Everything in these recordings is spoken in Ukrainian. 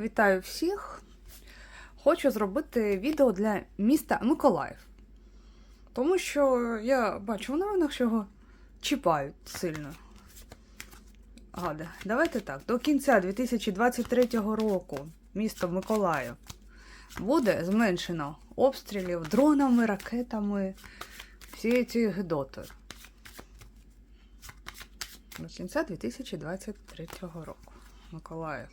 Вітаю всіх! Хочу зробити відео для міста Миколаїв. Тому що я бачу в новинах, що його чіпають сильно. Гаде, давайте так. До кінця 2023 року місто Миколаїв буде зменшено обстрілів дронами, ракетами, всієї цієї гидоти. До кінця 2023 року. Миколаїв.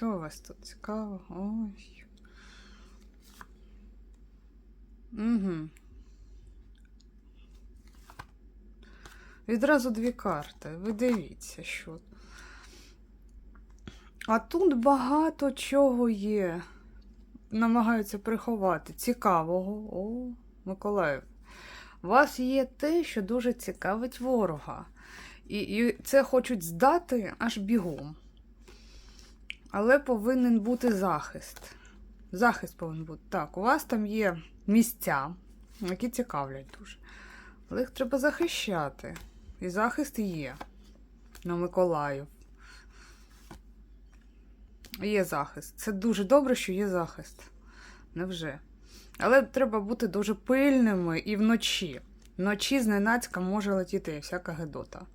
Що у вас тут цікаво? Ой. Угу. Відразу дві карти. Ви дивіться, що. А тут багато чого є. Намагаються приховати. Цікавого. О, Миколаїв. У вас є те, що дуже цікавить ворога. І, і це хочуть здати аж бігом. Але повинен бути захист. Захист повинен бути. Так, у вас там є місця, які цікавлять дуже. Але їх треба захищати. І захист є на Миколаїв. Є захист. Це дуже добре, що є захист. Невже? Але треба бути дуже пильними і вночі. Вночі зненацька може летіти всяка гедота.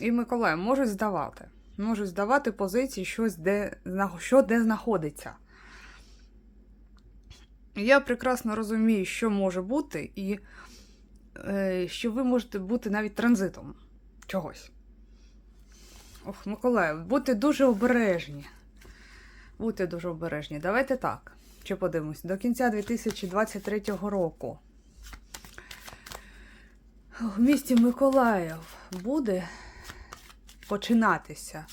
І Миколаїв можуть здавати. Можуть здавати позиції, щось де, що де знаходиться. Я прекрасно розумію, що може бути, і е, що ви можете бути навіть транзитом чогось. Ох, Миколаїв, будьте дуже обережні. Будьте дуже обережні. Давайте так. Чи подивимось, до кінця 2023 року в місті Миколаїв буде починатися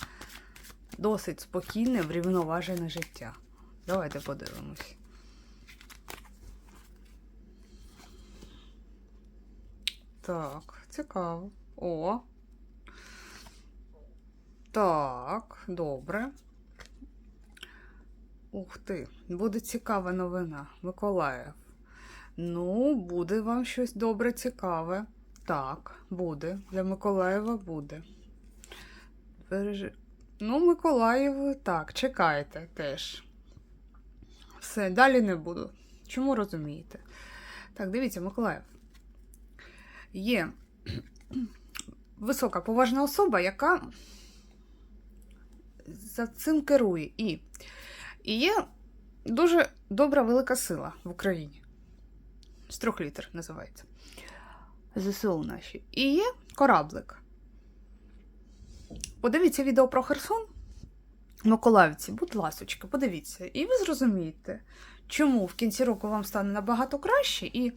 досить спокійне, врівноважене життя. Давайте подивимось. Так, цікаво. О. Так, добре. Ух ти, буде цікава новина. Миколаїв. Ну, буде вам щось добре цікаве. Так, буде. Для Миколаєва буде. Бережи- Ну, Миколаїв, так, чекайте теж. Все, далі не буду. Чому розумієте? Так, дивіться, Миколаїв. Є висока поважна особа, яка за цим керує. І, і є дуже добра велика сила в Україні. З трьох літер називається. ЗСУ наші. І є кораблик. Подивіться відео про Херсон. Миколаївці, будь ласочка, подивіться. І ви зрозумієте, чому в кінці року вам стане набагато краще і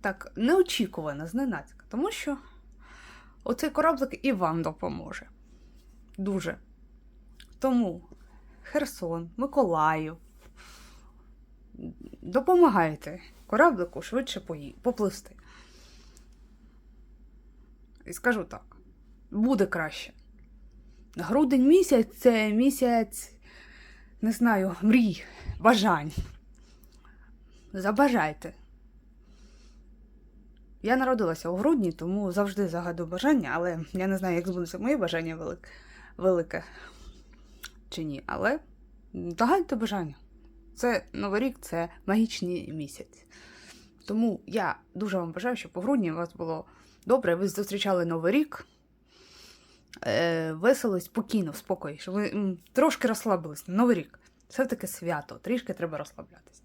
так неочікувано, зненацька. Тому що оцей кораблик і вам допоможе. Дуже. Тому Херсон, Миколаїв. Допомагайте кораблику швидше поплисти. І скажу так: буде краще. Грудень місяць це місяць, не знаю, мрій, бажань. Забажайте. Я народилася у грудні, тому завжди загадую бажання, але я не знаю, як збудеться моє бажання велике, велике чи ні. Але загадуйте бажання. Це Новий рік, це магічний місяць. Тому я дуже вам бажаю, щоб у грудні у вас було добре, ви зустрічали Новий рік. Е, весело, спокійно, в спокої, щоб ви трошки розслабились. Новий рік. Все таке свято, трішки треба розслаблятися.